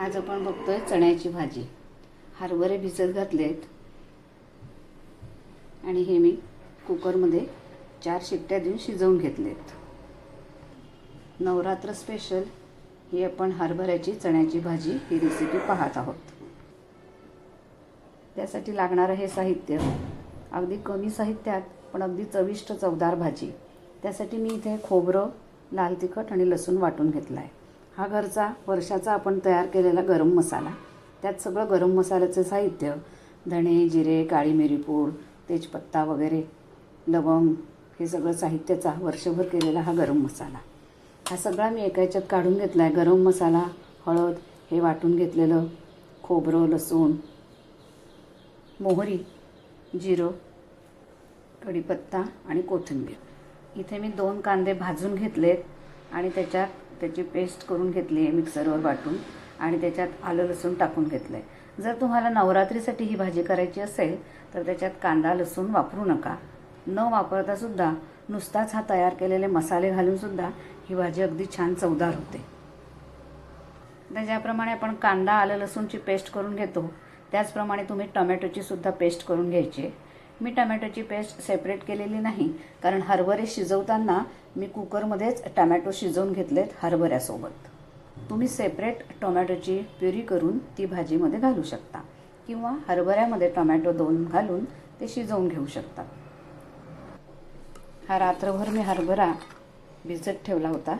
आज आपण बघतोय चण्याची भाजी. हरभरे भिजत घातलेत. आणि हे मी कुकरमध्ये चार शिट्ट्या देऊन शिजवून घेतलेत. नवरात्र स्पेशल ही आपण हरभऱ्याची चण्याची भाजी ही रेसिपी पाहत आहोत. त्यासाठी लागणारं हे साहित्य अगदी कमी साहित्यात पण अगदी चविष्ट चवदार भाजी. त्यासाठी मी इथे खोबरं लाल तिखट आणि लसूण वाटून घेतला आहे हा घरचा वर्षाचा आपण तयार केलेला गरम मसाला. त्यात सगळं गरम मसाल्याचं साहित्य धणे जिरे काळी मिरी पूड तेजपत्ता वगैरे लवंग हे सगळं साहित्याचा वर्षभर केलेला हा गरम मसाला. हा सगळा मी एका याच्यात काढून घेतला आहे गरम मसाला हळद हे वाटून घेतलेलं खोबरं लसूण मोहरी जिरं कढीपत्ता आणि कोथिंबीर. इथे मी दोन कांदे भाजून घेतलेत आणि त्याच्यात त्याची पेस्ट करून घेतली आहे मिक्सरवर वाटून आणि त्याच्यात आलं लसूण टाकून घेतलं आहे जर तुम्हाला नवरात्रीसाठी ही भाजी करायची असेल तर त्याच्यात कांदा लसूण वापरू नका. न वापरता सुद्धा नुसताच हा तयार केलेले मसाले घालून सुद्धा ही भाजी अगदी छान चवदार होते. तर ज्याप्रमाणे आपण कांदा आलं लसूणची पेस्ट करून घेतो त्याचप्रमाणे तुम्ही टोमॅटोची सुद्धा पेस्ट करून घ्यायची आहे. मी टमॅटोची पेस्ट सेपरेट केलेली नाही कारण हरभरे शिजवताना मी कुकरमध्येच टमॅटो शिजवून घेतलेत हरभऱ्यासोबत. तुम्ही सेपरेट टोमॅटोची प्युरी करून ती भाजीमध्ये घालू शकता किंवा हरभऱ्यामध्ये टोमॅटो दोन घालून ते शिजवून घेऊ शकता. हा रात्रभर मी हरभरा भिजत ठेवला होता.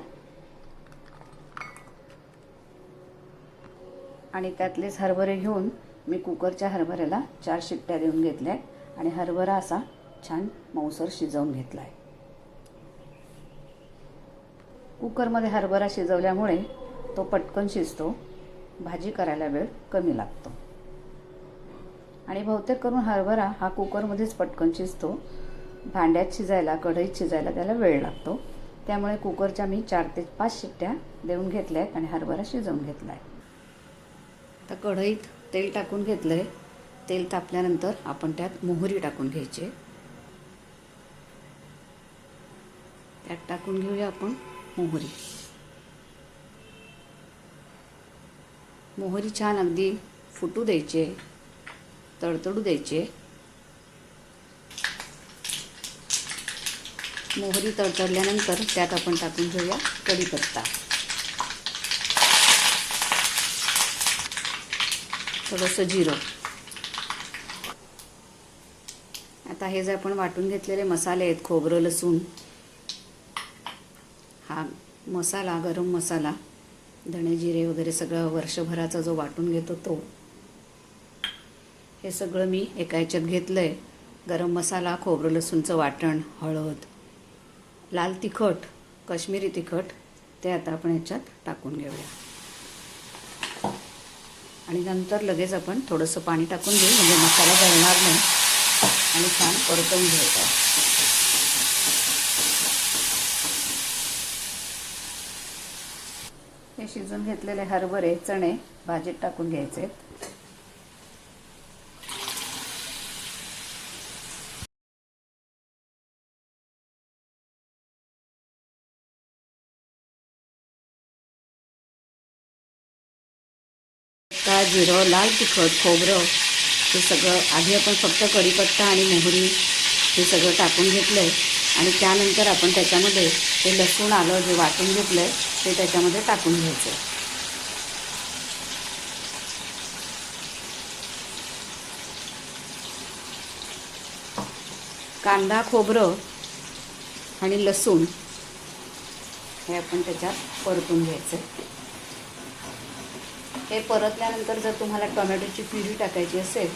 आणि त्यातलेच हरभरे घेऊन मी कुकरच्या हरभऱ्याला चार शिट्ट्या देऊन घेतल्या आणि हरभरा असा छान मऊसर शिजवून घेतला आहे कुकरमध्ये हरभरा शिजवल्यामुळे तो पटकन शिजतो. भाजी करायला वेळ कमी लागतो. आणि बहुतेक करून हरभरा हा कुकरमध्येच पटकन शिजतो. भांड्यात शिजायला कढईत शिजायला त्याला वेळ लागतो. त्यामुळे कुकरच्या मी चार ते पाच शिट्ट्या देऊन घेतल्या आहेत आणि हरभरा शिजवून घेतला आहे तर कढईत तेल टाकून घेतलं आहे तेल तापल्यानंतर आपण त्यात मोहरी टाकून घ्यायची. त्यात टाकून घेऊया आपण मोहरी. मोहरी छान अगदी फुटू द्यायचे तडतडू द्यायचे. मोहरी तडतडल्यानंतर त्यात आपण टाकून घेऊया कढीपत्ता. थोडंसं जिरं. आता हे जे आपण वाटून घेतलेले मसाले आहेत खोबरं लसूण हा मसाला गरम मसाला धणे जिरे वगैरे सगळं वर्षभराचा जो वाटून घेतो तो हे सगळं मी एका याच्यात घेतलं आहे गरम मसाला खोबरं लसूणचं वाटण हळद लाल तिखट कश्मीरी तिखट ते आता आपण याच्यात टाकून घेऊया. आणि नंतर लगेच आपण थोडंसं पाणी टाकून घेऊ म्हणजे मसाला जळणार नाही. आणि छान परतवून घ्यायचा. हे शिजून घेतलेले हरभरे चणे भाजीत टाकून घ्यायचे. का जिरं लाल तिखट खोबरं हे सगळं आधी आपण फक्त कढीपत्ता आणि मोहरी हे सगळं टाकून घेतलं आहे आणि त्यानंतर आपण त्याच्यामध्ये ते लसूण आलं जे वाटून घेतलं आहे ते त्याच्यामध्ये टाकून घ्यायचं आहे कांदा खोबरं आणि लसूण हे आपण त्याच्यात परतून घ्यायचं हे परतल्यानंतर जर तुम्हाला टोमॅटोची प्युरी टाकायची असेल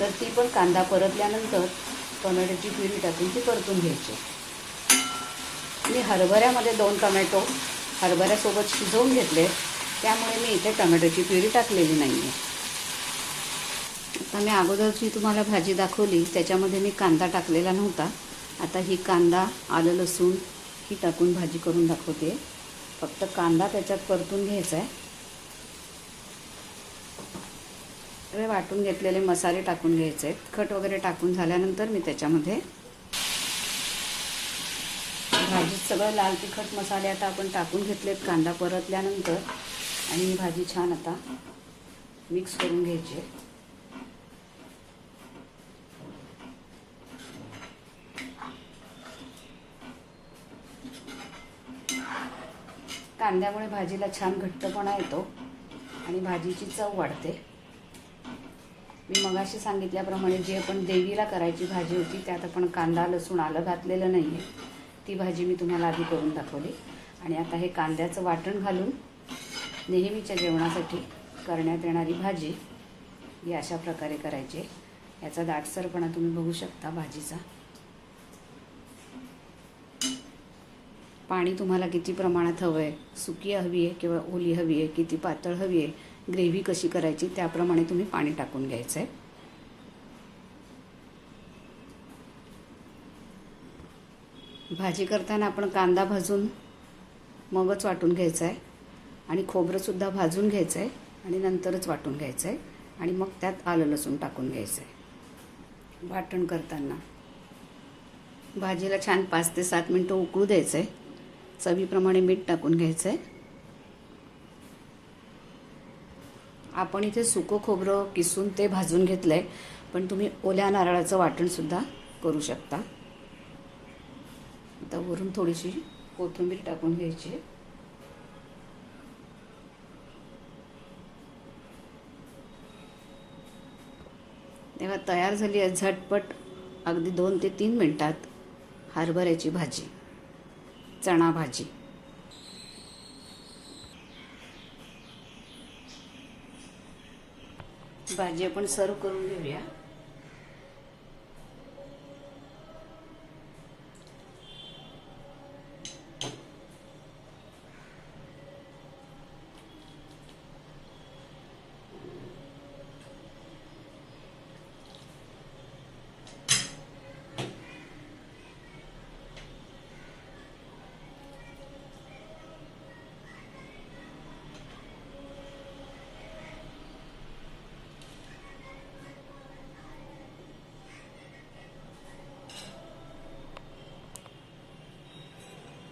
तर ती पण कांदा परतल्यानंतर टोमॅटोची प्युरी टाकून ती परतून घ्यायची. मी हरभऱ्यामध्ये दोन टोमॅटो हरभऱ्यासोबत शिजवून घेतले त्यामुळे मी इथे टोमॅटोची प्युरी टाकलेली नाही आहे आता मी अगोदरची तुम्हाला भाजी दाखवली त्याच्यामध्ये मी कांदा टाकलेला नव्हता. आता ही कांदा आलं लसूण ही टाकून भाजी करून दाखवते. फक्त कांदा त्याच्यात परतून घ्यायचा आहे. सगळे वाटून घेतलेले मसाले टाकून घ्यायचे आहेत. खट वगैरे टाकून झाल्यानंतर मी त्याच्यामध्ये भाजीत सगळं लाल तिखट मसाले आता आपण टाकून घेतलेत कांदा परतल्यानंतर. आणि ही भाजी छान आता मिक्स करून घ्यायचे कांद्यामुळे भाजीला छान घट्टपणा येतो आणि भाजीची चव वाढते. मी मगाशी सांगितल्याप्रमाणे जी आपण देवीला करायची भाजी होती त्यात आपण कांदा लसूण आलं घातलेलं नाही आहे ती भाजी मी तुम्हाला आधी करून दाखवली. आणि आता हे कांद्याचं वाटण घालून नेहमीच्या जेवणासाठी करण्यात येणारी भाजी ही अशा प्रकारे करायची आहे. याचा दाटसरपणा तुम्ही बघू शकता भाजीचा. पाणी तुम्हाला किती प्रमाणात हवं आहे सुकी हवी आहे किंवा ओली हवी आहे किती पातळ हवी आहे ग्रेव्ही कशी करायची त्याप्रमाणे तुम्ही पाणी टाकून घ्यायचं आहे भाजी करताना आपण कांदा भाजून मगच वाटून घ्यायचा आहे आणि खोबरंसुद्धा भाजून घ्यायचं आहे आणि नंतरच वाटून घ्यायचं आहे आणि मग त्यात आलं लसूण टाकून घ्यायचं आहे वाटण करताना भाजीला छान पाच ते सात मिनटं उकळू द्यायचं आहे चवीप्रमाणे मीठ टाकून घ्यायचं आहे आपण इथे सुकं खोबरं किसून ते भाजून घेतलं आहे पण तुम्ही ओल्या नारळाचं वाटणसुद्धा करू शकता. आता वरून थोडीशी कोथिंबीर टाकून घ्यायची. आहे तेव्हा तयार झाली आहे झटपट अगदी दोन ते तीन मिनटात हरभऱ्याची भाजी चणा भाजी. भाजी आपण सर्व करून घेऊया.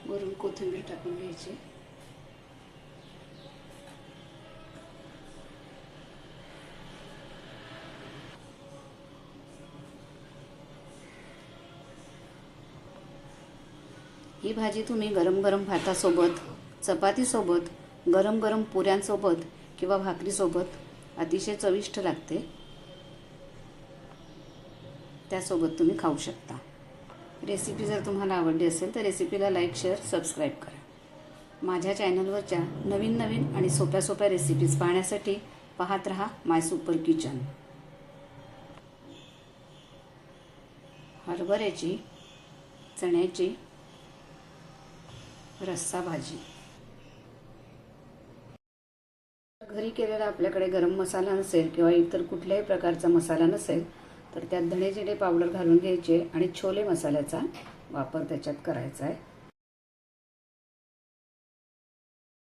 वरून कोथिंबीर टाकून घ्यायची. ही भाजी तुम्ही गरम गरम भातासोबत चपातीसोबत गरम गरम पुऱ्यांसोबत किंवा भाकरीसोबत अतिशय चविष्ट लागते. त्यासोबत तुम्ही खाऊ शकता. रेसिपी जर तुम्हाला आवडली असेल तर रेसिपीला लाईक शेअर सबस्क्राईब करा. माझ्या चॅनलवरच्या नवीन नवीन आणि सोप्या सोप्या रेसिपीज पाहण्यासाठी पाहत रहा माय सुपर किचन हरभऱ्याची चण्याची रस्सा भाजी. घरी केलेला आपल्याकडे गरम मसाला नसेल किंवा इतर कुठल्याही प्रकारचा मसाला नसेल तर त्यात धणे जिरे पावडर घालून घ्यायचे आणि छोले मसाल्याचा वापर त्याच्यात करायचा आहे.